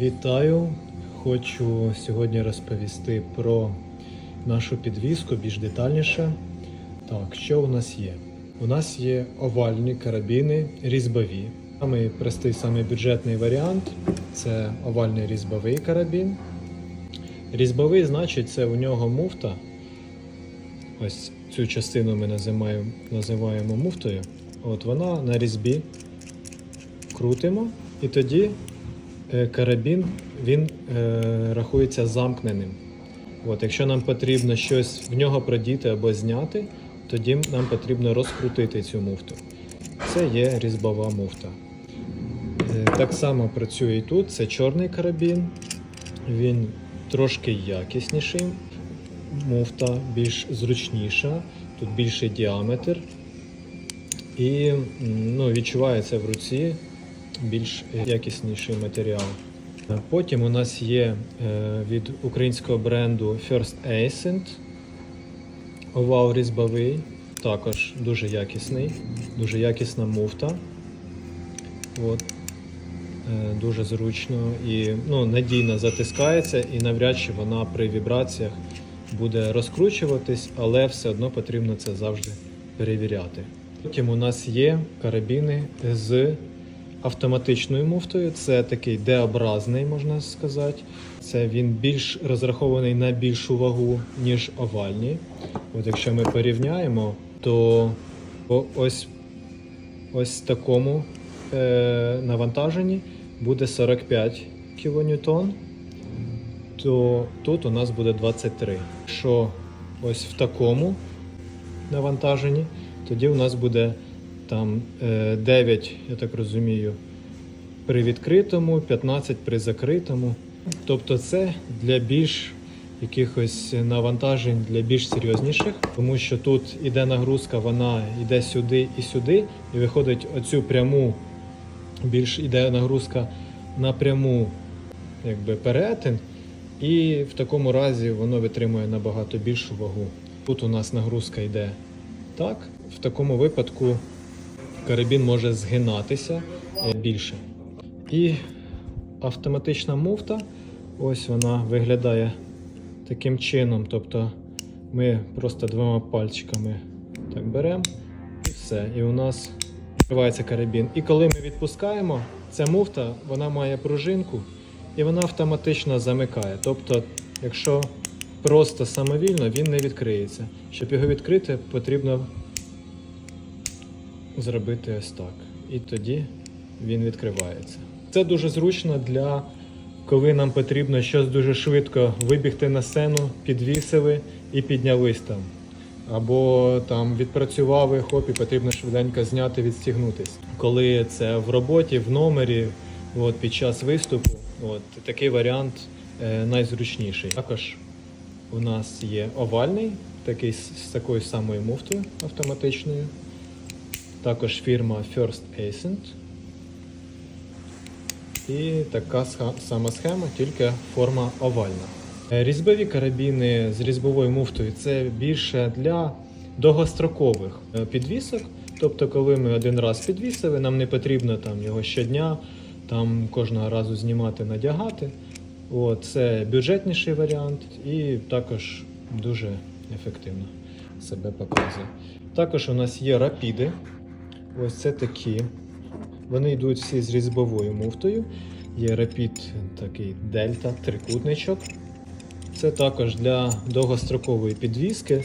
Вітаю! Хочу сьогодні розповісти про нашу підвіску більш детальніше. Так, що у нас є? У нас є овальні карабіни різьбові. Самий простий, самий бюджетний варіант це овальний різьбовий карабін. Різьбовий, значить, це у нього муфта. Ось цю частину ми називаємо, називаємо муфтою. От вона на різьбі. Крутимо, і тоді карабін він е, рахується замкненим. От, якщо нам потрібно щось в нього продіти або зняти, тоді нам потрібно розкрутити цю муфту. Це є різьбова муфта. Е, Так само працює і тут. Це чорний карабін. Він трошки якісніший. Муфта більш зручніша, тут більший діаметр. І ну, відчувається в руці більш якісніший матеріал. Потім у нас є е, від українського бренду First Ascent овал різьбовий, також дуже якісний, дуже якісна муфта. От. Е, Дуже зручно і ну, надійно затискається, і навряд чи вона при вібраціях буде розкручуватись, але все одно потрібно це завжди перевіряти. Потім у нас є карабіни з автоматичною муфтою. Це такий D-образний, можна сказати. Це він більш розрахований на більшу вагу, ніж овальні. От якщо ми порівняємо, то ось, ось такому е, навантаженні буде 45 кН, то тут у нас буде 23. Якщо ось в такому навантаженні, тоді у нас буде там е, 9, я так розумію, при відкритому, 15 при закритому. Тобто це для більш якихось навантажень для більш серйозніших, тому що тут іде нагрузка, вона йде сюди і сюди, і виходить оцю пряму, більш іде нагрузка на пряму якби, перетин, і в такому разі воно витримує набагато більшу вагу. Тут у нас нагрузка йде так, в такому випадку карабін може згинатися е, більше. І автоматична муфта, ось вона виглядає таким чином. Тобто ми просто двома пальчиками так беремо і все. І у нас відкривається карабін. І коли ми відпускаємо, ця муфта вона має пружинку і вона автоматично замикає. Тобто, якщо просто самовільно, він не відкриється. Щоб його відкрити, потрібно зробити ось так. І тоді він відкривається. Це дуже зручно для коли нам потрібно щось дуже швидко вибігти на сцену, підвісили і піднялись там. Або там відпрацювали хоп, і потрібно швиденько зняти, відстігнутись. Коли це в роботі, в номері, от, під час виступу, от, такий варіант е, найзручніший. Також у нас є овальний, такий з, з такою самою муфтою автоматичною. Також фірма First Ascent. І така сама схема, тільки форма овальна. Е, Різьбові карабіни з різьбовою муфтою це більше для довгострокових е, підвісок. Тобто, коли ми один раз підвісили, нам не потрібно там його щодня, там кожного разу знімати, надягати. От, це бюджетніший варіант і також дуже ефективно себе показує. Також у нас є рапіди. Ось це такі. Вони йдуть всі з різьбовою муфтою. Є рапід такий дельта, трикутничок. Це також для довгострокової підвіски.